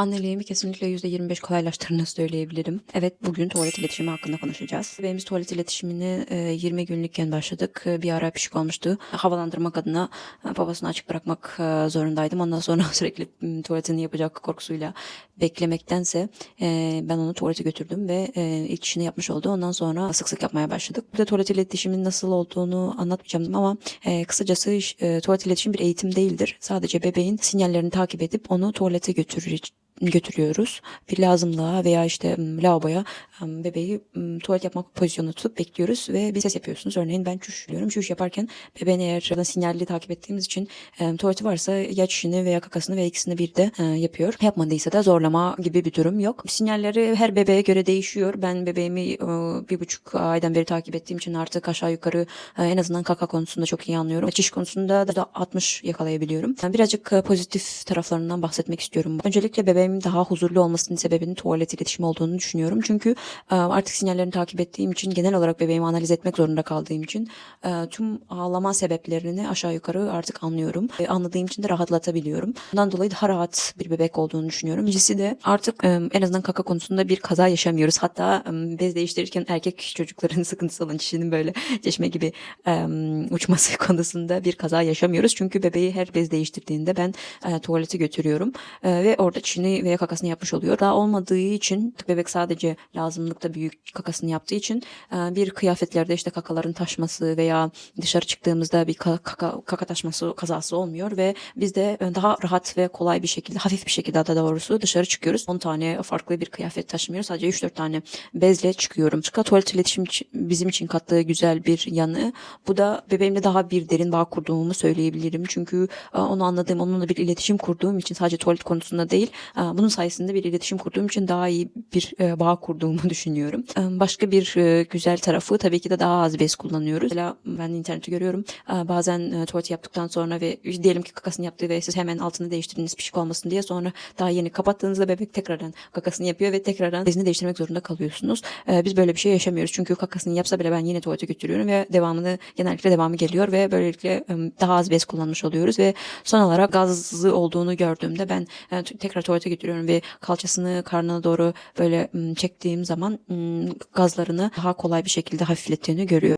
Anneliğimi kesinlikle %25 kolaylaştırdığını söyleyebilirim. Evet bugün tuvalet iletişimi hakkında konuşacağız. Benim tuvalet iletişimini e, 20 günlükken başladık. E, Bir ara pişik olmuştu. Havalandırmak adına e, babasını açık bırakmak e, zorundaydım. Ondan sonra sürekli tuvaletini yapacak korkusuyla beklemektense e, ben onu tuvalete götürdüm ve e, ilk yapmış oldu. Ondan sonra sık sık yapmaya başladık. Burada tuvalet iletişimin nasıl olduğunu anlatmayacağım ama e, kısacası e, tuvalet iletişim bir eğitim değildir. Sadece bebeğin sinyallerini takip edip onu tuvalete götürür götürüyoruz. Bir lazımlığa veya işte lavaboya bebeği tuvalet yapmak pozisyonunda tutup bekliyoruz ve bir ses yapıyorsunuz. Örneğin ben çüş. Çüş yaparken bebeğin eğer sinyalli takip ettiğimiz için tuvaleti varsa ya çişini veya kakasını veya ikisini bir de e, yapıyor. Yapmadıysa da zorlama gibi bir durum yok. Sinyalleri her bebeğe göre değişiyor. Ben bebeğimi bir buçuk aydan beri takip ettiğim için artık aşağı yukarı en azından kaka konusunda çok iyi anlıyorum. Çiş konusunda da 60 yakalayabiliyorum. Birazcık pozitif taraflarından bahsetmek istiyorum. Öncelikle bebeğimin daha huzurlu olmasının sebebinin tuvalet iletişimi olduğunu düşünüyorum. Çünkü e, artık sinyallerini takip ettiğim için genel olarak bebeğimi analiz etmek zorunda kaldığım için e, tüm ağlama sebeplerini aşağı yukarı artık anlıyorum. E, Anladığım için de rahatlatabiliyorum. Bundan dolayı daha rahat bir bebek olduğunu düşünüyorum. İkincisi de artık en azından kaka konusunda bir kaza yaşamıyoruz. Hatta bez değiştirirken erkek çocukların sıkıntısı olan kişinin böyle çeşme gibi uçması konusunda bir kaza yaşamıyoruz. Çünkü bebeği her bez değiştirdiğinde ben tuvalete götürüyorum ve orada veya kakasını yapmış oluyor. Daha olmadığı için bebek sadece lazımlıkta büyük kakasını yaptığı için e, bir kıyafetlerde işte kakaların taşması veya dışarı çıktığımızda bir ka- kaka, kaka taşması kazası olmuyor ve biz de e, daha rahat ve kolay bir şekilde hafif bir şekilde daha doğrusu dışarı çıkıyoruz. 10 tane farklı bir kıyafet taşımıyoruz. Sadece 3-4 tane bezle çıkıyorum. Çıka tuvalet iletişim bizim için kattığı güzel bir yanı. Bu da bebeğimle daha bir derin bağ kurduğumu söyleyebilirim. Çünkü e, onu anladığım, onunla bir iletişim kurduğum için sadece tuvalet konusunda değil, bunun sayesinde bir iletişim kurduğum için daha iyi bir e, bağ kurduğumu düşünüyorum. E, Başka bir e, güzel tarafı tabii ki de daha az bez kullanıyoruz. Mesela ben internette görüyorum. Bazen tuvaleti yaptıktan sonra ve diyelim ki kakasını yaptı ve siz hemen altını değiştirdiniz pişik olmasın diye sonra daha yeni kapattığınızda bebek tekrardan kakasını yapıyor ve tekrardan bezini değiştirmek zorunda kalıyorsunuz. Biz böyle bir şey yaşamıyoruz. Çünkü kakasını yapsa bile ben yine tuvalete götürüyorum ve devamını genellikle devamı geliyor ve böylelikle daha az bez kullanmış oluyoruz ve son olarak gazlı olduğunu gördüğümde ben tekrar tuvalete götürüyorum ve kalçasını karnına doğru böyle çektiğim zaman gazlarını daha kolay bir şekilde hafiflettiğini görüyorum.